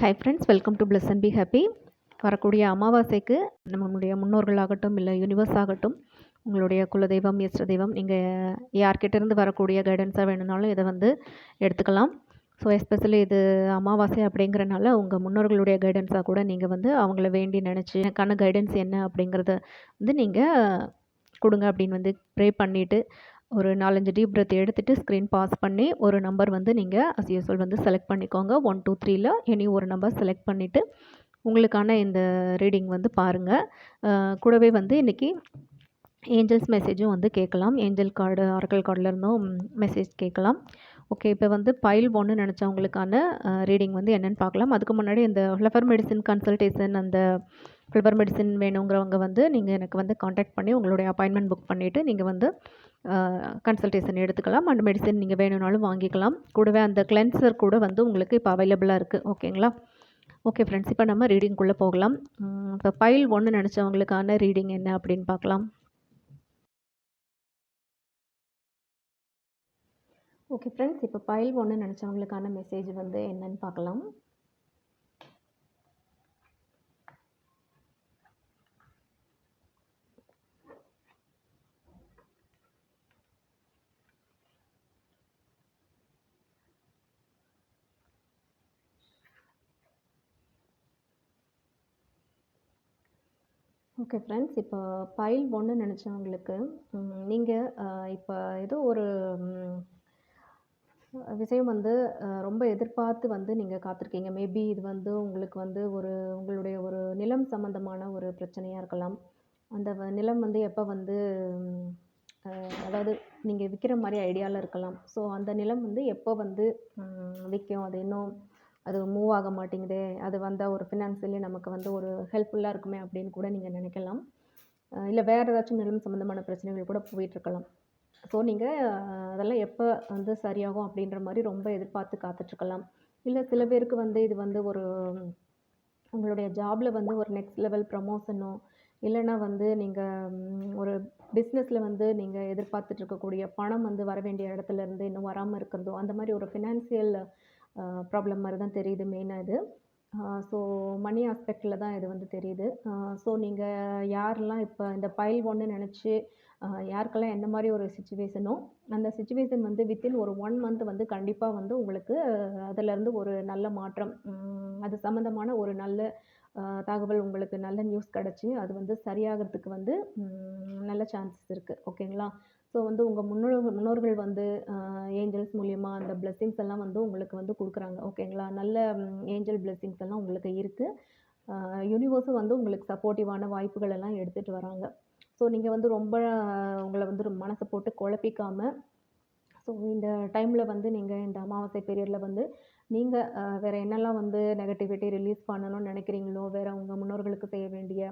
Hi friends welcome to plus and B happy வரக்கூடிய அமாவாசைக்கு நம்மளுடைய முன்னோர்களாகட்டும் இல்லை யூனிவர்ஸ் ஆகட்டும் உங்களுடைய குலதெய்வம் இஷ்ட தெய்வம் நீங்கள் யார்கிட்டேருந்து வரக்கூடிய கைடன்ஸாக வேணும்னாலும் இதை வந்து எடுத்துக்கலாம். ஸோ எஸ்பெஷலி இது அமாவாசை அப்படிங்கிறனால உங்கள் முன்னோர்களுடைய கைடன்ஸாக கூட நீங்கள் வந்து அவங்கள வேண்டி நினச்சி எனக்கான கைடன்ஸ் என்ன அப்படிங்கிறத வந்து நீங்கள் கொடுங்க அப்படின்னு வந்து ப்ரே பண்ணிவிட்டு ஒரு நாலஞ்சு டீப் breath எடுத்துகிட்டு ஸ்க்ரீன் பாஸ் பண்ணி ஒரு நம்பர் வந்து நீங்கள் அஸ் யூஸ்வல் வந்து செலக்ட் பண்ணிக்கோங்க. ஒன் டூ த்ரீல எனி ஒரு நம்பர் செலக்ட் பண்ணிவிட்டு உங்களுக்கான இந்த ரீடிங் வந்து பாருங்கள் கூடவே வந்து இன்றைக்கி ஏஞ்சல்ஸ் மெசேஜும் வந்து கேட்கலாம். ஏஞ்சல் கார்டு ஆர்கல் கார்டிலருந்தும் மெசேஜ் கேட்கலாம். ஓகே இப்போ வந்து பைல் ஒன்று நினச்சவங்களுக்கான ரீடிங் வந்து என்னென்னு பார்க்கலாம் அதுக்கு முன்னாடி இந்த ஃப்ளவர் மெடிசின் கன்சல்டேஷன் அந்த ஃப்ளவர் மெடிசின் வேணுங்கிறவங்க வந்து நீங்கள் எனக்கு வந்து காண்டாக்ட் பண்ணி உங்களுடைய அப்பாயின்மெண்ட் புக் பண்ணிவிட்டு நீங்கள் வந்து கன்சல்டேஷன் எடுத்துக்கலாம். அண்ட் மெடிசன் நீங்கள் வேணும்னாலும் வாங்கிக்கலாம். கூடவே அந்த கிளென்சர் கூட வந்து உங்களுக்கு இப்போ அவைலபிளாக இருக்குது ஓகேங்களா ஓகே ஃப்ரெண்ட்ஸ் இப்போ நம்ம ரீடிங்குள்ளே போகலாம். இப்போ ஃபைல் ஒன்று நினச்சவங்களுக்கான ரீடிங் என்ன அப்படின்னு பார்க்கலாம். ஓகே ஃப்ரெண்ட்ஸ் இப்போ ஃபைல் ஒன்று நினச்சவங்களுக்கான மெசேஜ் வந்து என்னன்னு பார்க்கலாம். ஓகே ஃப்ரெண்ட்ஸ் இப்போ பைல் ஒன்று நினச்சவங்களுக்கு நீங்கள் இப்போ ஏதோ ஒரு விஷயம் வந்து ரொம்ப எதிர்பார்த்து வந்து நீங்கள் காத்திருக்கீங்க. மேபி இது வந்து உங்களுக்கு வந்து ஒரு உங்களுடைய ஒரு நிலம் சம்மந்தமான ஒரு பிரச்சனையாக இருக்கலாம். அந்த வ- நிலம் வந்து எப்போ வந்து அதாவது நீங்கள் விற்கிற மாதிரி ஐடியாவில் இருக்கலாம். ஸோ அந்த நிலம் வந்து எப்போ வந்து விற்கும் அது இன்னும் அது மூவ் ஆக மாட்டேங்குதே. அது வந்தால் ஒரு ஃபினான்ஷியலி நமக்கு வந்து ஒரு ஹெல்ப்ஃபுல்லாக இருக்குமே அப்படின்னு கூட நீங்கள் நினைக்கலாம். இல்லை வேறு ஏதாச்சும் நிலம் சம்மந்தமான பிரச்சனைகள் கூட போயிட்டுருக்கலாம் ஸோ நீங்கள் அதெல்லாம் எப்போ வந்து சரியாகும் அப்படின்ற மாதிரி ரொம்ப எதிர்பார்த்து காத்துட்ருக்கலாம் இல்லை சில பேருக்கு வந்து இது வந்து ஒரு உங்களுடைய ஜாபில் வந்து ஒரு நெக்ஸ்ட் லெவல் ப்ரமோஷனோ இல்லைன்னா வந்து நீங்கள் ஒரு பிஸ்னஸில் வந்து நீங்கள் எதிர்பார்த்துட்டு இருக்கக்கூடிய பணம் வந்து வர வேண்டிய இடத்துல இருந்து இன்னும் வராமல் இருக்கிறதோ அந்த மாதிரி ஒரு ஃபினான்சியல் ப்ராப்ளம் மாதிரி தான் தெரியுது மெயினாக இது. ஸோ மணி ஆஸ்பெக்டில் தான் இது வந்து தெரியுது. ஸோ நீங்கள் யாரெல்லாம் இப்போ இந்த பைல் ஒன்று நினச்சி யாருக்கெல்லாம் என்ன மாதிரி ஒரு சுச்சுவேஷனோ அந்த சுச்சுவேஷன் வந்து வித்தின் ஒரு ஒன் மந்த் வந்து கண்டிப்பாக வந்து உங்களுக்கு அதிலேருந்து ஒரு நல்ல மாற்றம் அது சம்மந்தமான ஒரு நல்ல தகவல் உங்களுக்கு நல்ல நியூஸ் கிடச்சி அது வந்து சரியாகிறதுக்கு வந்து நல்ல சான்சஸ் இருக்குது ஓகேங்களா ஸோ வந்து உங்கள் முன்னோர்கள் முன்னோர்கள் வந்து ஏஞ்சல்ஸ் மூலியமாக அந்த பிளெஸ்ஸிங்ஸ் எல்லாம் வந்து உங்களுக்கு வந்து கொடுக்குறாங்க. ஓகேங்களா நல்ல ஏஞ்சல் பிளெஸ்ஸிங்ஸ் எல்லாம் உங்களுக்கு இருக்குது யூனிவர்ஸும் வந்து உங்களுக்கு சப்போர்ட்டிவான வாய்ப்புகள் எல்லாம் எடுத்துகிட்டு வராங்க. ஸோ நீங்கள் வந்து ரொம்ப உங்களை வந்து மனசை போட்டு குழப்பிக்காமல் ஸோ இந்த டைமில் வந்து நீங்கள் இந்த அமாவாசை பீரியடில் வந்து நீங்கள் வேறு என்னெல்லாம் வந்து நெகட்டிவிட்டி ரிலீஸ் பண்ணணும்னு நினைக்கிறீங்களோ வேறு உங்கள் முன்னோர்களுக்கு செய்ய வேண்டிய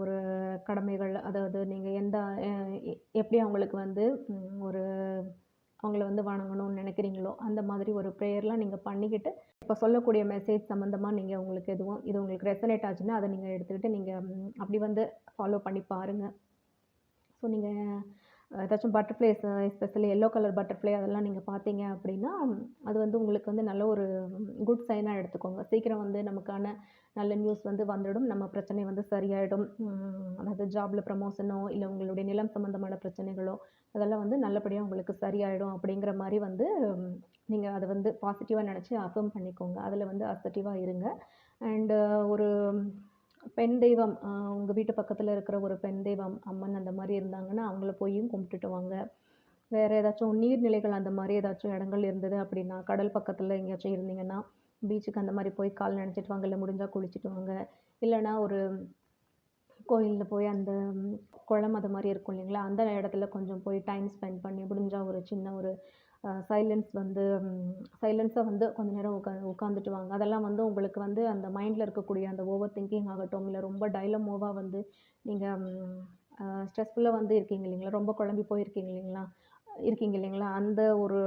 ஒரு கடமைகள் அதாவது நீங்கள் எந்த எப்படி அவங்களுக்கு வந்து ஒரு அவங்கள வந்து வணங்கணும்னு நினைக்கிறீங்களோ அந்த மாதிரி ஒரு ப்ரேயர்லாம் நீங்கள் பண்ணிக்கிட்டு இப்போ சொல்லக்கூடிய மெசேஜ் சம்மந்தமாக நீங்கள் உங்களுக்கு எதுவும் இது உங்களுக்கு ரெசனேட் ஆச்சுன்னா அதை நீங்கள் எடுத்துக்கிட்டு நீங்கள் அப்படி வந்து ஃபாலோ பண்ணி பாருங்கள் ஸோ நீங்கள் ஏதாச்சும் butterflies especially yellow colour butterfly அதெல்லாம் நீங்கள் பார்த்தீங்க அப்படின்னா அது வந்து உங்களுக்கு வந்து நல்ல ஒரு குட் சைனாக எடுத்துக்கோங்க. சீக்கிரம் வந்து நமக்கான நல்ல நியூஸ் வந்து வந்துடும். நம்ம பிரச்சனை வந்து சரியாயிடும். அதாவது ஜாபில் ப்ரமோஷனோ இல்லை உங்களுடைய நிலம் சம்மந்தமான பிரச்சனைகளோ அதெல்லாம் வந்து நல்லபடியாக உங்களுக்கு சரியாயிடும் அப்படிங்கிற மாதிரி வந்து நீங்கள் அதை வந்து பாசிட்டிவாக நினச்சி அஃபர்ம் பண்ணிக்கோங்க. அதில் வந்து அசர்ட்டிவாக இருங்க. அண்டு ஒரு பெண் தெய்வம் உங்கள் வீட்டு பக்கத்தில் இருக்கிற ஒரு பெண் தெய்வம் அம்மன் அந்த மாதிரி இருந்தாங்கன்னா அவங்கள போயும் கும்பிட்டுட்டு வாங்க. வேறு ஏதாச்சும் நீர்நிலைகள் அந்த மாதிரி ஏதாச்சும் இடங்கள் இருந்தது அப்படின்னா கடல் பக்கத்தில் எங்கேயாச்சும் இருந்தீங்கன்னா பீச்சுக்கு அந்த மாதிரி போய் கால் நினச்சிட்டு வாங்க இல்லை முடிஞ்சால் குளிச்சுட்டு வாங்க. இல்லைன்னா ஒரு கோயிலில் போய் அந்த குளம் அது மாதிரி இருக்கும் இல்லைங்களா அந்த இடத்துல கொஞ்சம் போய் டைம் ஸ்பெண்ட் பண்ணி முடிஞ்சால் ஒரு சின்ன ஒரு சைலன்ஸ் வந்து சைலன்ஸாக வந்து கொஞ்ச நேரம் உட்கா உட்காந்துட்டு வாங்க அதெல்லாம் வந்து உங்களுக்கு வந்து அந்த மைண்டில் இருக்கக்கூடிய அந்த ஓவர் திங்கிங் ஆகட்டும் இல்லை ரொம்ப டைலமோவாக வந்து நீங்கள் ஸ்ட்ரெஸ்ஃபுல்லாக வந்து இருக்கீங்க இல்லைங்களா ரொம்ப குழம்பி போயிருக்கீங்க இல்லைங்களா இருக்கீங்க இல்லைங்களா? அந்த ஒரு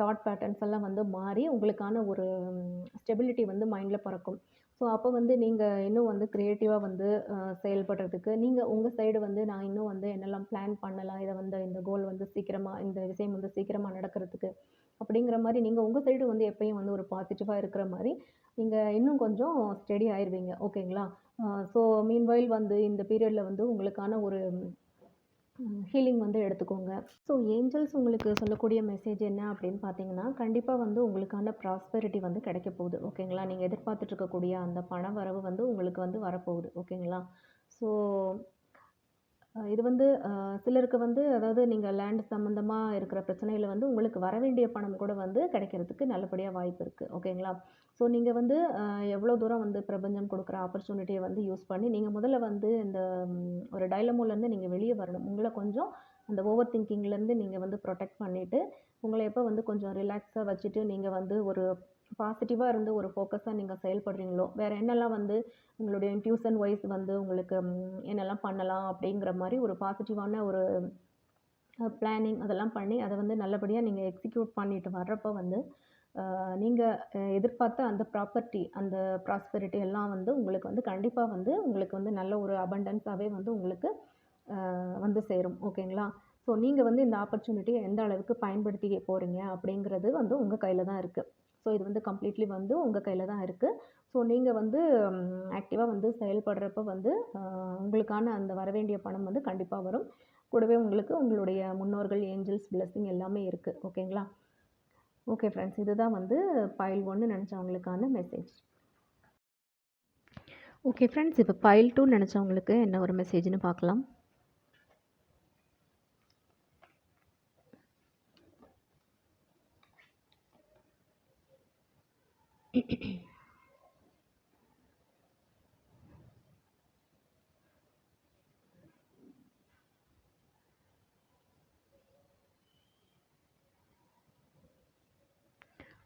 தாட் பேட்டர்ன்ஸ் எல்லாம் வந்து மாறி, உங்களுக்கான ஒரு ஸ்டெபிலிட்டி வந்து மைண்டில் பிறக்கும். ஸோ, அப்போ வந்து நீங்கள் இன்னும் வந்து க்ரியேட்டிவாக வந்து செயல்படுறதுக்கு, நீங்கள் உங்கள் சைடு வந்து நான் இன்னும் வந்து என்னெல்லாம் பிளான் பண்ணலாம், இதை வந்து இந்த கோல் வந்து சீக்கிரமாக இந்த விஷயம் வந்து சீக்கிரமாக நடக்கிறதுக்கு, அப்படிங்கிற மாதிரி நீங்கள் உங்கள் சைடு வந்து எப்பயும் வந்து ஒரு பாசிட்டிவாக இருக்கிற மாதிரி நீங்கள் இன்னும் கொஞ்சம் ஸ்டெடி ஆயிடுவீங்க ஓகேங்களா? ஸோ மீன்வைல் வந்து இந்த பீரியடில் வந்து உங்களுக்கான ஒரு ஹீலிங் வந்து எடுத்துக்கோங்க. ஸோ ஏஞ்சல்ஸ் உங்களுக்கு சொல்லக்கூடிய மெசேஜ் என்ன அப்படின்னு பார்த்தீங்கன்னா, கண்டிப்பாக வந்து உங்களுக்கான ப்ராஸ்பெரிட்டி வந்து கிடைக்க போகுது. ஓகேங்களா? நீங்கள் எதிர்பார்த்துட்ருக்கக்கூடிய அந்த பண வரவு வந்து உங்களுக்கு வந்து வரப்போகுது. ஓகேங்களா? ஸோ இது வந்து சிலருக்கு வந்து அதாவது நீங்கள் லேண்ட் சம்மந்தமாக இருக்கிற பிரச்சனையில் வந்து உங்களுக்கு வர வேண்டிய பணம் கூட வந்து கிடைக்கிறதுக்கு நல்லபடியாக வாய்ப்பு இருக்குது ஓகேங்களா? ஸோ நீங்கள் வந்து எவ்வளோ தூரம் வந்து பிரபஞ்சம் கொடுக்குற ஆப்பர்ச்சுனிட்டியை வந்து யூஸ் பண்ணி, நீங்கள் முதல்ல வந்து இந்த ஒரு டைலமோலேருந்து நீங்கள் வெளியே வரணும். உங்களை கொஞ்சம் அந்த ஓவர் திங்கிங்லேருந்து நீங்கள் வந்து ப்ரொடெக்ட் பண்ணிவிட்டு உங்களை எப்போ வந்து கொஞ்சம் ரிலாக்ஸாக வச்சுட்டு, நீங்கள் வந்து ஒரு பாசிட்டிவாக இருந்து ஒரு ஃபோக்கஸாக நீங்கள் செயல்படுறீங்களோ, வேறு என்னெல்லாம் வந்து உங்களுடைய இன்ட்யூஷன் வைஸ் வந்து உங்களுக்கு என்னெல்லாம் பண்ணலாம் அப்படிங்கிற மாதிரி ஒரு பாசிட்டிவான ஒரு பிளானிங் அதெல்லாம் பண்ணி, அதை வந்து நல்லபடியாக நீங்கள் எக்ஸிக்யூட் பண்ணிட்டு வர்றப்போ வந்து, நீங்கள் எதிர்பார்த்த அந்த ப்ராப்பர்ட்டி, அந்த ப்ராஸ்பெரிட்டி எல்லாம் வந்து உங்களுக்கு வந்து கண்டிப்பாக வந்து உங்களுக்கு வந்து நல்ல ஒரு அபண்டன்ஸாகவே வந்து உங்களுக்கு வந்து சேரும். ஓகேங்களா? ஸோ நீங்கள் வந்து இந்த ஆப்பர்ச்சுனிட்டியை எந்த அளவுக்கு பயன்படுத்திக்க போகிறீங்க அப்படிங்கிறது வந்து உங்கள் கையில் தான் இருக்குது ஸோ இது வந்து கம்ப்ளீட்லி வந்து உங்கள் கையில் தான் இருக்குது ஸோ நீங்கள் வந்து ஆக்டிவாக வந்து செயல்படுறப்ப வந்து உங்களுக்கான அந்த வரவேண்டிய பணம் வந்து கண்டிப்பாக வரும். கூடவே உங்களுக்கு உங்களுடைய முன்னோர்கள், ஏஞ்சல்ஸ் பிளஸ்ஸிங் எல்லாமே இருக்குது ஓகேங்களா? Okay friends. இதுதான் வந்து பைல் ஒன்று நினச்சவங்களுக்கான மெசேஜ். Okay friends. இப்போ பைல் டூ நினச்சவங்களுக்கு என்ன ஒரு மெசேஜ்னு பார்க்கலாம்.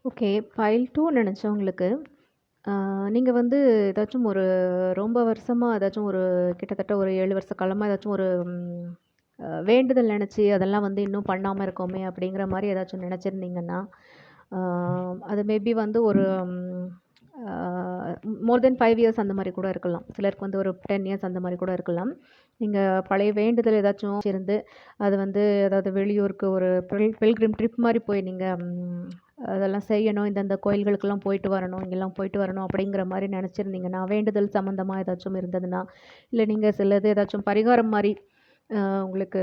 ஓகே. ஃபைல் டூ நினச்சவங்களுக்கு நீங்கள் வந்து ஏதாச்சும் ஒரு ரொம்ப வருஷமா ஏதாச்சும் ஒரு கிட்டத்தட்ட ஒரு ஏழு வருஷ காலமாக ஏதாச்சும் ஒரு வேண்டுதல் நினச்சி அதெல்லாம் வந்து இன்னும் பண்ணாமல் இருக்கோமே அப்படிங்கிற மாதிரி ஏதாச்சும் நினச்சிருந்தீங்கன்னா அது மேபி வந்து ஒரு மோர் தென் ஃபைவ் இயர்ஸ் அந்த மாதிரி கூட இருக்கலாம். சிலருக்கு வந்து ஒரு 10 இயர்ஸ் அந்த மாதிரி கூட இருக்கலாம். நீங்கள் பழைய வேண்டுதல் ஏதாச்சும் இருந்து, அது வந்து அதாவது வெளியூருக்கு ஒரு பில் பில்கிரிம் ட்ரிப் மாதிரி போய் நீங்கள் அதெல்லாம் செய்யணும். இந்தந்த கோயில்களுக்கெல்லாம் போயிட்டு வரணும், இங்கெல்லாம் போயிட்டு வரணும் அப்படிங்கிற மாதிரி நினச்சிருந்தீங்கன்னா வேண்டுதல் சம்மந்தமாக ஏதாச்சும் இருந்ததுன்னா, இல்லை நீங்கள் சிலது ஏதாச்சும் பரிகாரம் மாதிரி உங்களுக்கு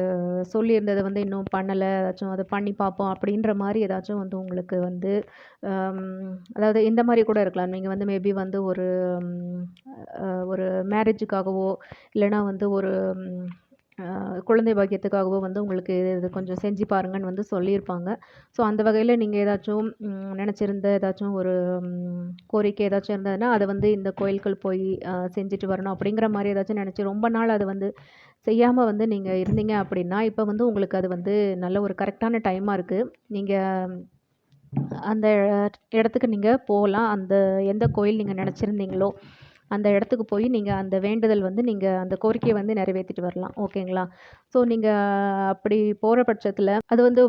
சொல்லியிருந்ததை வந்து இன்னும் பண்ணலை ஏதாச்சும் அதை பண்ணி பார்ப்போம் அப்படின்ற மாதிரி ஏதாச்சும் வந்து உங்களுக்கு வந்து அதாவது இந்த மாதிரி கூட இருக்கலாம். நீங்கள் வந்து மேபி வந்து ஒரு ஒரு மேரேஜுக்காகவோ, இல்லைன்னா வந்து ஒரு குழந்தை பாக்கியத்துக்காகவோ வந்து உங்களுக்கு இது கொஞ்சம் செஞ்சு பாருங்கன்னு வந்து சொல்லியிருப்பாங்க. ஸோ அந்த வகையில் நீங்கள் ஏதாச்சும் நினச்சிருந்த ஏதாச்சும் ஒரு கோரிக்கை ஏதாச்சும் இருந்ததுன்னா, அதை வந்து இந்த கோயில்கள் போய் செஞ்சுட்டு வரணும் அப்படிங்கிற மாதிரி ஏதாச்சும் நினச்சி ரொம்ப நாள் அது வந்து செய்யாமல் வந்து நீங்கள் இருந்தீங்க அப்படின்னா, இப்போ வந்து உங்களுக்கு அது வந்து நல்ல ஒரு கரெக்டான டைமாக இருக்குது நீங்கள் அந்த இடத்துக்கு நீங்கள் போகலாம் அந்த எந்த கோயில் நீங்கள் நினச்சிருந்தீங்களோ அந்த இடத்துக்கு போய் நீங்கள் அந்த வேண்டுதல் வந்து நீங்கள் அந்த கோரிக்கையை வந்து நிறைவேற்றிட்டு வரலாம். ஓகேங்களா? ஸோ நீங்கள் அப்படி போகிற பட்சத்தில் அது வந்து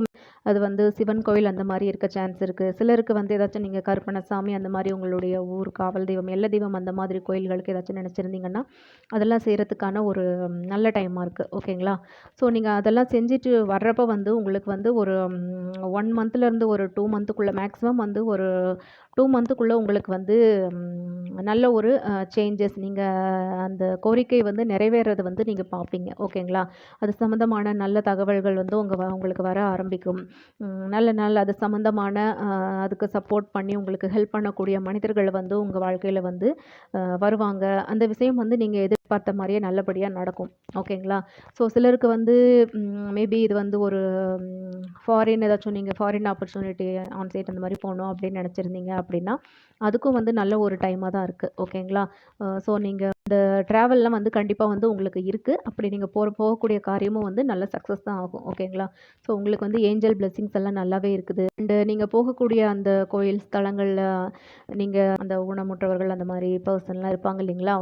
அது வந்து சிவன் கோயில் அந்த மாதிரி இருக்க சான்ஸ் இருக்குது சிலருக்கு வந்து ஏதாச்சும் நீங்கள் கருப்பணசாமி அந்த மாதிரி உங்களுடைய ஊர் காவல் தெய்வம், எல்ல தெய்வம் அந்த மாதிரி கோயில்களுக்கு ஏதாச்சும் நினச்சிருந்தீங்கன்னா அதெல்லாம் செய்கிறதுக்கான ஒரு நல்ல டைமாக இருக்குது ஓகேங்களா? ஸோ நீங்கள் அதெல்லாம் செஞ்சுட்டு வர்றப்ப வந்து உங்களுக்கு வந்து ஒரு ஒன் மந்த்லேருந்து ஒரு டூ மந்த்துக்குள்ளே மேக்ஸிமம் வந்து ஒரு டூ மந்த்துக்குள்ளே உங்களுக்கு வந்து நல்ல ஒரு சேஞ்சஸ் நீங்கள் அந்த கோரிக்கை வந்து நிறைவேறத வந்து நீங்கள் பார்ப்பீங்க. ஓகேங்களா? அது சம்மந்தமான நல்ல தகவல்கள் வந்து உங்கள் வ உங்களுக்கு வர ஆரம்பிக்கும். நல்ல நாள் அது சம்மந்தமான அதுக்கு சப்போர்ட் பண்ணி உங்களுக்கு ஹெல்ப் பண்ணக்கூடிய மனிதர்கள் வந்து உங்கள் வாழ்க்கையில் வந்து வருவாங்க. அந்த விஷயம் வந்து நீங்கள் எதிர்பார்த்த மாதிரியே நல்லபடியாக நடக்கும். ஓகேங்களா? ஸோ சிலருக்கு வந்து மேபி இது வந்து ஒரு ஃபாரின் ஏதாச்சும் நீங்கள் ஃபாரின் ஆப்பர்ச்சுனிட்டி ஆன் சைட் அந்த மாதிரி போகணும் அப்படின்னு நினச்சிருந்தீங்க அப்படின்னா, அதுக்கும் வந்து நல்ல ஒரு டைமா தான் இருக்கு. ஓகேங்களா? ஸோ நீங்கள் இந்த ட்ராவல்லாம் வந்து கண்டிப்பாக வந்து உங்களுக்கு இருக்குது அப்படி நீங்கள் போகிற போகக்கூடிய காரியமும் வந்து நல்ல சக்ஸஸ் தான் ஆகும். ஓகேங்களா ஸோ உங்களுக்கு வந்து ஏஞ்சல் பிளெஸ்ஸிங்ஸ் எல்லாம் நல்லாவே இருக்குது. அண்டு நீங்கள் போகக்கூடிய அந்த கோயில் ஸ்தலங்களில் நீங்கள் அந்த ஊனமுற்றவர்கள் அந்த மாதிரி பர்சன்லாம் இருப்பாங்க இல்லைங்களா?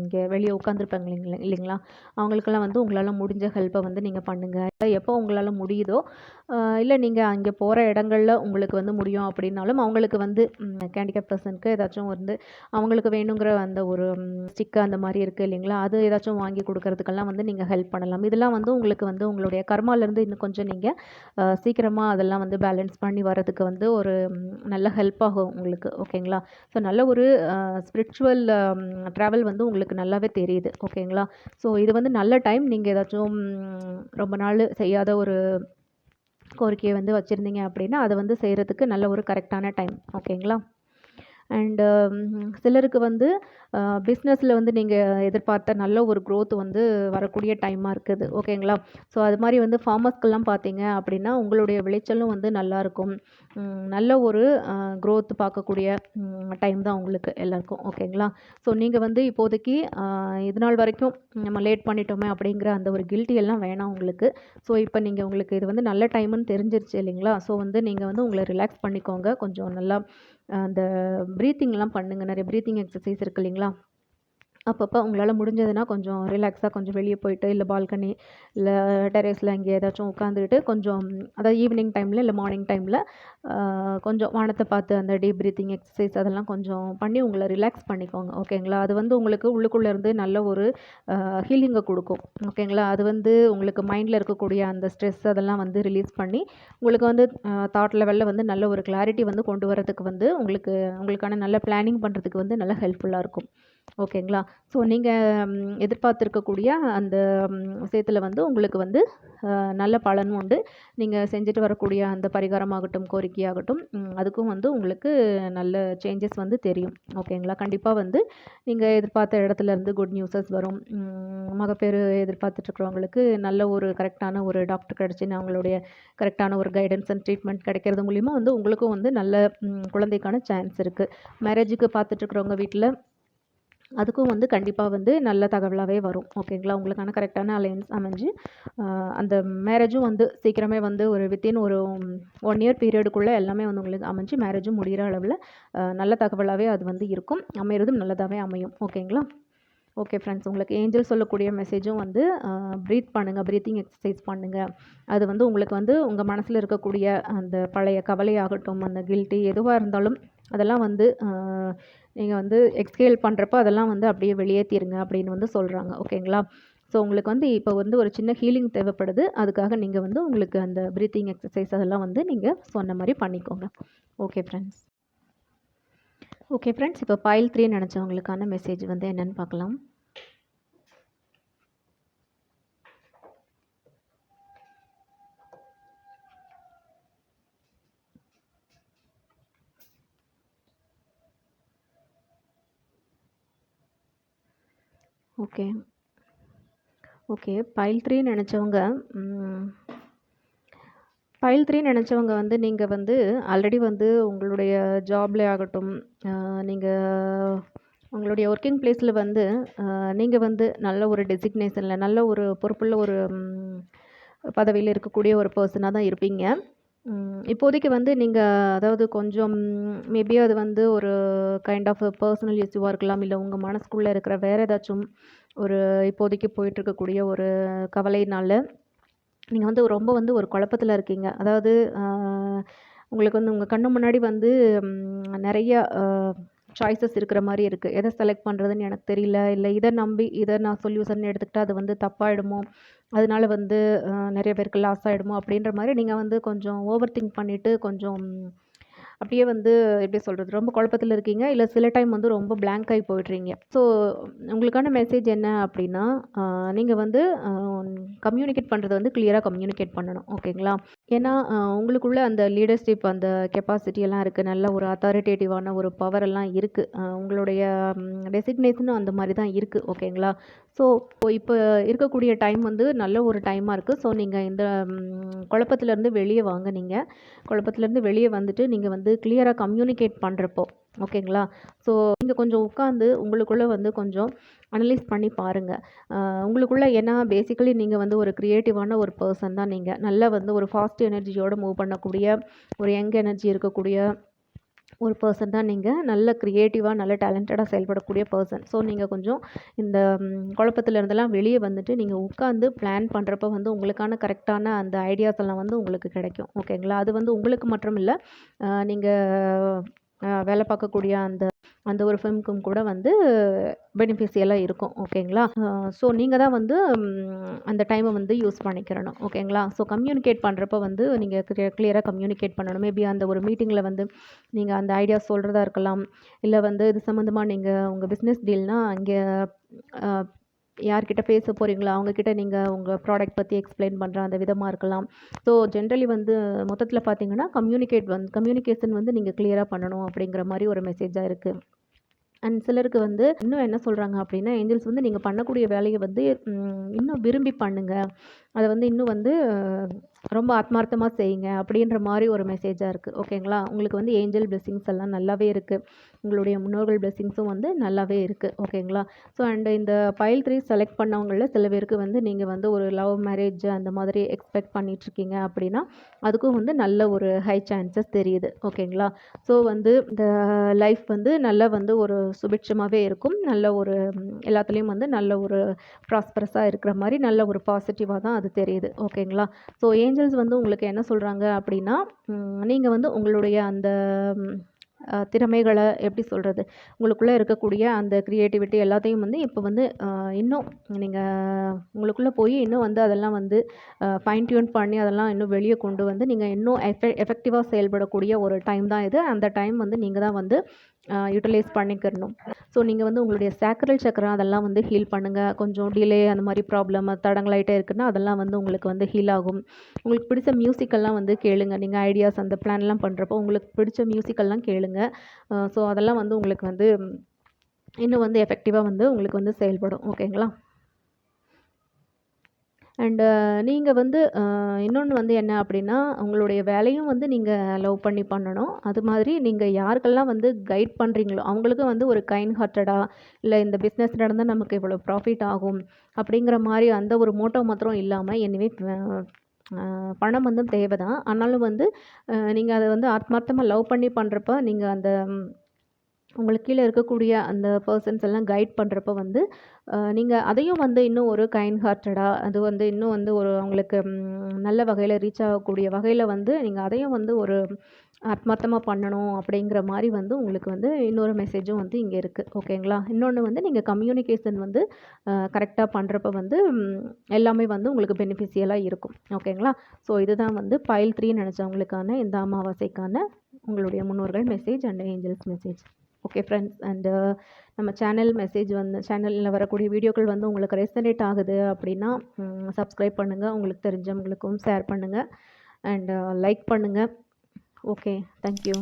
இங்கே வெளியே உட்காந்துருப்பாங்க இல்லைங்களா இல்லைங்களா? அவங்களுக்கெல்லாம் வந்து உங்களால் முடிஞ்ச ஹெல்ப்பை வந்து நீங்கள் பண்ணுங்கள் எப்போ உங்களால் முடியுதோ இல்லை நீங்கள் அங்கே போகிற இடங்களில் உங்களுக்கு வந்து முடியும் அப்படின்னாலும் அவங்களுக்கு வந்து கேண்டிகேப் பர்சனுக்கு ஏதாச்சும் வந்து அவங்களுக்கு வேணுங்கிற அந்த ஒரு ஸ்டிக்கு அந்த மாதிரி இருக்குது இல்லைங்களா? அது ஏதாச்சும் வாங்கி கொடுக்கறதுக்கெல்லாம் வந்து நீங்கள் ஹெல்ப் பண்ணலாம். இதெல்லாம் வந்து உங்களுக்கு வந்து உங்களுடைய கர்மாலேருந்து இன்னும் கொஞ்சம் நீங்கள் சீக்கிரமாக அதெல்லாம் வந்து பேலன்ஸ் பண்ணி வரதுக்கு வந்து ஒரு நல்ல ஹெல்ப் ஆகும் உங்களுக்கு. ஓகேங்களா? ஸோ நல்ல ஒரு ஸ்பிரிச்சுவல் ட்ராவல் வந்து உங்களுக்கு நல்லாவே தெரியுது. ஓகேங்களா? ஸோ இது வந்து நல்ல டைம் நீங்கள் ஏதாச்சும் ரொம்ப நாள் செய்யாத ஒரு கோரிக்கையை வந்து வச்சுருந்தீங்க அப்படின்னா அதை வந்து செய்கிறதுக்கு நல்ல ஒரு கரெக்டான டைம் ஓகேங்களா? அண்டு um, சிலருக்கு வந்து பிஸ்னஸில் வந்து நீங்கள் எதிர்பார்த்த நல்ல ஒரு க்ரோத் வந்து வரக்கூடிய டைமாக இருக்குது. ஓகேங்களா ஸோ அது மாதிரி வந்து ஃபார்மர்ஸ்க்கெல்லாம் பார்த்தீங்க அப்படின்னா உங்களுடைய விளைச்சலும் வந்து நல்லாயிருக்கும் நல்ல ஒரு க்ரோத் பார்க்கக்கூடிய டைம் தான் உங்களுக்கு எல்லாருக்கும். ஓகேங்களா ஸோ நீங்கள் வந்து இப்போதைக்கு இது நாள் வரைக்கும் நம்ம லேட் பண்ணிட்டோமே அப்படிங்கிற அந்த ஒரு கில்ட்டி எல்லாம் வேணாம் உங்களுக்கு. ஸோ இப்போ நீங்கள் உங்களுக்கு இது வந்து நல்ல டைமுன்னு தெரிஞ்சிருச்சு இல்லைங்களா? ஸோ வந்து நீங்கள் வந்து உங்களை ரிலாக்ஸ் பண்ணிக்கோங்க. கொஞ்சம் நல்லா அந்த ப்ரீத்திங்லாம் பண்ணுங்கள் நிறைய ப்ரீத்திங் எக்ஸசைஸ் இருக்குது இல்லைங்களா? அப்பப்போ உங்களால் முடிஞ்சதுன்னா கொஞ்சம் ரிலாக்ஸாக கொஞ்சம் வெளியே போயிட்டு இல்லை பால்கனி இல்லை டெரேஸில் இங்கே ஏதாச்சும் உட்காந்துக்கிட்டு கொஞ்சம் அதாவது ஈவினிங் டைமில் இல்லை மார்னிங் டைமில் கொஞ்சம் வானத்தை பார்த்து அந்த டீப் ப்ரீத்திங் எக்ஸசைஸ் அதெல்லாம் கொஞ்சம் பண்ணி உங்களை ரிலாக்ஸ் பண்ணிக்கோங்க. ஓகேங்களா? அது வந்து உங்களுக்கு உள்ளுக்குள்ளேருந்து நல்ல ஒரு ஹீலிங்கை கொடுக்கும். ஓகேங்களா? அது வந்து உங்களுக்கு மைண்டில் இருக்கக்கூடிய அந்த ஸ்ட்ரெஸ் அதெல்லாம் வந்து ரிலீஸ் பண்ணி உங்களுக்கு வந்து தாட் லெவலில் வந்து நல்ல ஒரு கிளாரிட்டி வந்து கொண்டு வரதுக்கு வந்து உங்களுக்கு உங்களுக்கான நல்ல பிளானிங் பண்ணுறதுக்கு வந்து நல்ல ஹெல்ப்ஃபுல்லாக இருக்கும். ஓகேங்களா? ஸோ நீங்கள் எதிர்பார்த்துருக்கக்கூடிய அந்த விஷயத்தில் வந்து உங்களுக்கு வந்து நல்ல பலனும் உண்டு. நீங்கள் செஞ்சுட்டு வரக்கூடிய அந்த பரிகாரமாகட்டும் கோரிக்கையாகட்டும் அதுக்கும் வந்து உங்களுக்கு நல்ல சேஞ்சஸ் வந்து தெரியும். ஓகேங்களா? கண்டிப்பாக வந்து நீங்கள் எதிர்பார்த்த இடத்துல இருந்து குட் நியூஸஸ் வரும். மகப்பேறு எதிர்பார்த்துட்ருக்கிறவங்களுக்கு நல்ல ஒரு கரெக்டான ஒரு டாக்டர் கிடச்சி அவங்களுடைய கரெக்டான ஒரு கைடன்ஸ் அண்ட் ட்ரீட்மெண்ட் கிடைக்கிறது மூலிமா வந்து உங்களுக்கும் வந்து நல்ல குழந்தைக்கான சான்ஸ் இருக்குது மேரேஜுக்கு பார்த்துட்ருக்குறவங்க வீட்டில் அதுக்கும் வந்து கண்டிப்பாக வந்து நல்ல தகவலாகவே வரும். ஓகேங்களா? உங்களுக்கான கரெக்டான அலையன்ஸ் அமைஞ்சு அந்த மேரேஜும் வந்து சீக்கிரமே வந்து ஒரு வித்தின் ஒரு ஒன் இயர் பீரியடுக்குள்ளே எல்லாமே வந்து உங்களுக்கு அமைஞ்சு மேரேஜும் முடிகிற அளவில் நல்ல தகவலாகவே அது வந்து இருக்கும். அமையிறதும் நல்லதாகவே அமையும். ஓகேங்களா? ஓகே ஃப்ரெண்ட்ஸ் உங்களுக்கு ஏஞ்சல் சொல்லக்கூடிய மெசேஜும் வந்து ப்ரீத் பண்ணுங்கள் ப்ரீத்திங் எக்ஸசைஸ் பண்ணுங்கள் அது வந்து உங்களுக்கு வந்து உங்கள் மனசில் இருக்கக்கூடிய அந்த பழைய கவலையாகட்டும் அந்த கில்ட்டி எதுவாக இருந்தாலும் அதெல்லாம் வந்து நீங்கள் வந்து எக்ஸ்கேல் பண்ணுறப்போ அதெல்லாம் வந்து அப்படியே வெளியேற்றிருங்க அப்படின்னு வந்து சொல்கிறாங்க ஓகேங்களா? ஸோ உங்களுக்கு வந்து இப்போ வந்து ஒரு சின்ன ஹீலிங் தேவைப்படுது. அதுக்காக நீங்கள் வந்து உங்களுக்கு அந்த ப்ரீத்திங் எக்ஸசைஸ் அதெல்லாம் வந்து நீங்கள் சொன்ன மாதிரி பண்ணிக்கோங்க. ஓகே ஃப்ரெண்ட்ஸ் ஓகே ஃப்ரெண்ட்ஸ் இப்போ பைல் த்ரீ நினச்சவங்களுக்கான மெசேஜ் வந்து என்னென்னு பார்க்கலாம். ஓகே. ஓகே. பைல் த்ரீ நினச்சவங்க பைல் த்ரீ நினச்சவங்க வந்து நீங்கள் வந்து ஆல்ரெடி வந்து உங்களுடைய ஜாப்லே ஆகட்டும் நீங்கள் உங்களுடைய ஒர்க்கிங் பிளேஸில் வந்து நீங்கள் வந்து நல்ல ஒரு டெசிக்னேஷனில் நல்ல ஒரு பொறுப்புள்ள ஒரு பதவியில் இருக்கக்கூடிய ஒரு பர்சனாக தான் இருப்பீங்க. இப்போதைக்கு வந்து நீங்கள் அதாவது கொஞ்சம் மேபி அது வந்து ஒரு கைண்ட் ஆஃப் பர்சனல் இஷ்யூவாக இருக்கலாம் இல்லை உங்கள் மனசுக்குள்ளே இருக்கிற வேறு ஏதாச்சும் ஒரு இப்போதைக்கு போயிட்டுருக்கக்கூடிய ஒரு கவலையினால் நீங்கள் வந்து ரொம்ப வந்து ஒரு குழப்பத்தில் இருக்கீங்க. அதாவது உங்களுக்கு வந்து உங்கள் கண்ணு முன்னாடி வந்து நிறைய சாய்ஸஸ் இருக்கிற மாதிரி இருக்குது எதை செலக்ட் பண்ணுறதுன்னு எனக்கு தெரியல இல்லை இதை நம்பி இதை நான் சொல்யூஷன் எடுத்துக்கிட்டால் அது வந்து தப்பாயிடுமோ அதனால வந்து நிறைய பேருக்கு லாஸ் ஆகிடுமோ அப்படின்ற மாதிரி நீங்கள் வந்து கொஞ்சம் ஓவர் திங்க் பண்ணிவிட்டு கொஞ்சம் அப்படியே வந்து எப்படி சொல்கிறது ரொம்ப குழப்பத்தில் இருக்கீங்க. இல்லை சில டைம் வந்து ரொம்ப பிளாங்க் ஆகி போயிடுறீங்க. ஸோ உங்களுக்கான மெசேஜ் என்ன அப்படின்னா நீங்கள் வந்து கம்யூனிகேட் பண்ணுறது வந்து கிளியராக கம்யூனிகேட் பண்ணணும். ஓகேங்களா ஏன்னா உங்களுக்குள்ளே அந்த லீடர்ஷிப் அந்த கெப்பாசிட்டி எல்லாம் இருக்குது நல்ல ஒரு அத்தாரிட்டேட்டிவான ஒரு பவர் எல்லாம் இருக்குது உங்களுடைய டெசிக்னேஷனும் அந்த மாதிரி தான் இருக்குது ஓகேங்களா ஸோ இப்போ இருக்கக்கூடிய டைம் வந்து நல்ல ஒரு டைமாக இருக்குது ஸோ நீங்கள் இந்த குழப்பத்துலேருந்து வெளியே வாங்க நீங்கள் குழப்பத்துலேருந்து வெளியே வந்துட்டு நீங்கள் வந்து கிளியராக கம்யூனிகேட் பண்ணுறப்போ ஓகேங்களா? ஸோ நீங்கள் கொஞ்சம் உட்காந்து உங்களுக்குள்ளே வந்து கொஞ்சம் அனலைஸ் பண்ணி பாருங்கள் உங்களுக்குள்ளே ஏன்னா பேசிக்கலி நீங்கள் வந்து ஒரு க்ரியேட்டிவான ஒரு பர்சன் தான் நீங்கள் நல்லா வந்து ஒரு ஃபாஸ்ட் எனர்ஜியோடு மூவ் பண்ணக்கூடிய ஒரு யங் எனர்ஜி இருக்கக்கூடிய ஒரு பர்சன் தான் நீங்கள் நல்ல க்ரியேட்டிவாக நல்ல டேலண்டடாக செயல்படக்கூடிய பர்சன் ஸோ நீங்கள் கொஞ்சம் இந்த குழப்பத்துல இருந்தெல்லாம் வெளியே வந்துட்டு நீங்கள் உட்காந்து பிளான் பண்ணுறப்ப வந்து உங்களுக்கான கரெக்டான அந்த ஐடியாஸ் எல்லாம் வந்து உங்களுக்கு கிடைக்கும். ஓகேங்களா? அது வந்து உங்களுக்கு மட்டும் இல்லை நீங்கள் வேலை பார்க்கக்கூடிய அந்த அந்த ஒரு ஃபிலிம்க்கும் கூட வந்து பெனிஃபிஷியலாக இருக்கும் ஓகேங்களா? ஸோ நீங்கள் தான் வந்து அந்த டைமை வந்து யூஸ் பண்ணிக்கிறணும் ஓகேங்களா? ஸோ கம்யூனிகேட் பண்ணுறப்ப வந்து நீங்கள் கிளியராக கம்யூனிகேட் பண்ணணும். மேபி அந்த ஒரு மீட்டிங்கில் வந்து நீங்கள் அந்த ஐடியா சொல்கிறதா இருக்கலாம். இல்லை வந்து இது சம்மந்தமாக நீங்கள் உங்கள் பிஸ்னஸ் டீல்னால் அங்கே யார்கிட்ட பேச போகிறீங்களோ அவங்கக்கிட்ட நீங்கள் உங்கள் ப்ராடக்ட் பற்றி எக்ஸ்பிளைன் பண்ணுற அந்த விதமாக இருக்கலாம். ஸோ ஜென்ரலி வந்து மொத்தத்தில் பார்த்தீங்கன்னா கம்யூனிகேட் வந்து கம்யூனிகேஷன் வந்து நீங்கள் கிளியராக பண்ணணும் அப்படிங்கிற மாதிரி ஒரு மெசேஜாக இருக்குது அண்ட் சிலருக்கு வந்து இன்னும் என்ன சொல்கிறாங்க அப்படின்னா ஏஞ்சல்ஸ் வந்து நீங்கள் பண்ணக்கூடிய வேலையை வந்து இன்னும் விரும்பி பண்ணுங்கள் அதை வந்து இன்னும் வந்து ரொம்ப ஆத்மார்த்தமாக செய்யுங்க அப்படின்ற மாதிரி ஒரு மெசேஜாக இருக்குது ஓகேங்களா உங்களுக்கு வந்து ஏஞ்சல் பிளெஸ்ஸிங்ஸ் எல்லாம் நல்லாவே இருக்குது உங்களுடைய முன்னோர்கள் பிளெஸ்ஸிங்ஸும் வந்து நல்லாவே இருக்குது ஓகேங்களா ஸோ அண்ட் இந்த பைல் த்ரீ செலக்ட் பண்ணவங்களில் சில பேருக்கு வந்து நீங்கள் வந்து ஒரு லவ் மேரேஜ் அந்த மாதிரி எக்ஸ்பெக்ட் பண்ணிகிட்ருக்கீங்க அப்படின்னா அதுக்கும் வந்து நல்ல ஒரு ஹை சான்சஸ் தெரியுது. ஓகேங்களா ஸோ வந்து இந்த லைஃப் வந்து நல்லா வந்து ஒரு சுபிட்சமாகவே இருக்கும். நல்ல ஒரு எல்லாத்துலேயும் வந்து நல்ல ஒரு ப்ராஸ்பரஸாக இருக்கிற மாதிரி நல்ல ஒரு பாசிட்டிவாக தான் அது தெரியுது. ஓகேங்களா ஸோ ஏஞ்சல்ஸ் வந்து உங்களுக்கு என்ன சொல்கிறாங்க அப்படின்னா நீங்கள் வந்து உங்களுடைய அந்த திறமைகளை எப்படி சொல்கிறது உங்களுக்குள்ளே இருக்கக்கூடிய அந்த க்ரியேட்டிவிட்டி எல்லாத்தையும் வந்து இப்போ வந்து இன்னும் நீங்கள் உங்களுக்குள்ளே போய் இன்னும் வந்து அதெல்லாம் வந்து ஃபைன் டியூன் பண்ணி அதெல்லாம் இன்னும் வெளியே கொண்டு வந்து நீங்கள் இன்னும் எஃபெ எஃபெக்டிவாக செயல்படக்கூடிய ஒரு டைம் தான் இது. அந்த டைம் வந்து நீங்கள் தான் வந்து யூட்டிலைஸ் பண்ணிக்கிறணும். ஸோ நீங்கள் வந்து உங்களுடைய சேக்கரல் சக்கரம் அதெல்லாம் வந்து ஹீல் பண்ணுங்கள் கொஞ்சம் டிலே அந்த மாதிரி ப்ராப்ளம் தடங்கலாயிட்டே இருக்குன்னா அதெல்லாம் வந்து உங்களுக்கு வந்து ஹீல் ஆகும். உங்களுக்கு பிடிச்ச மியூசிக்கெல்லாம் வந்து கேளுங்க. நீங்கள் ஐடியாஸ் அந்த பிளான்லாம் பண்ணுறப்போ உங்களுக்கு பிடிச்ச மியூசிக்கெல்லாம் கேளுங்க. ஸோ அதெல்லாம் வந்து உங்களுக்கு வந்து இன்னும் வந்து எஃபெக்டிவாக வந்து உங்களுக்கு வந்து செயல்படும். ஓகேங்களா அண்டு uh, நீங்கள் வந்து இன்னொன்று வந்து என்ன அப்படின்னா உங்களுடைய வேலையும் வந்து நீங்கள் லவ் பண்ணி பண்ணணும். அது மாதிரி நீங்கள் யாருக்கெல்லாம் வந்து கைட் பண்ணுறீங்களோ அவங்களுக்கும் வந்து ஒரு கைண்ட் ஹார்ட்டடாக இல்லை இந்த பிஸ்னஸ் நடந்தால் நமக்கு இவ்வளோ ப்ராஃபிட் ஆகும் அப்படிங்கிற மாதிரி அந்த ஒரு மோட்டோ மாத்திரம் இல்லாமல் எனிவே பணம் வந்து தேவை தான் ஆனாலும் வந்து நீங்கள் அதை வந்து ஆத்மார்த்தமாக லவ் பண்ணி பண்ணுறப்ப நீங்கள் அந்த உங்களுக்கு கீழே இருக்கக்கூடிய அந்த பர்சன்ஸ் எல்லாம் கைட் பண்ணுறப்ப வந்து நீங்கள் அதையும் வந்து இன்னும் ஒரு கைண்ட் ஹார்ட்டடாக அது வந்து இன்னும் வந்து ஒரு அவங்களுக்கு நல்ல வகையில் ரீச் ஆகக்கூடிய வகையில் வந்து நீங்கள் அதையும் வந்து ஒரு ஆத்மார்த்தமாக பண்ணணும் அப்படிங்கிற மாதிரி வந்து உங்களுக்கு வந்து இன்னொரு மெசேஜும் வந்து இங்கே இருக்குது ஓகேங்களா இன்னொன்று வந்து நீங்கள் கம்யூனிகேஷன் வந்து கரெக்டாக பண்ணுறப்ப வந்து எல்லாமே வந்து உங்களுக்கு பெனிஃபிஷியலாக இருக்கும். ஓகேங்களா ஸோ இதுதான் வந்து பைல் த்ரீ நினச்சவங்களுக்கான இந்த அமாவாசைக்கான உங்களுடைய முன்னோர்கள் message and angels message okay friends and நம்ம சேனல் மெசேஜ் வந்து சேனலில் வரக்கூடிய வீடியோக்கள் வந்து உங்களுக்கு ரெசனேட் ஆகுது அப்படின்னா சப்ஸ்கிரைப் பண்ணுங்கள் உங்களுக்கு தெரிஞ்சவங்களுக்கும் ஷேர் பண்ணுங்கள் அண்டு லைக் பண்ணுங்கள் ஓகே தேங்க்யூ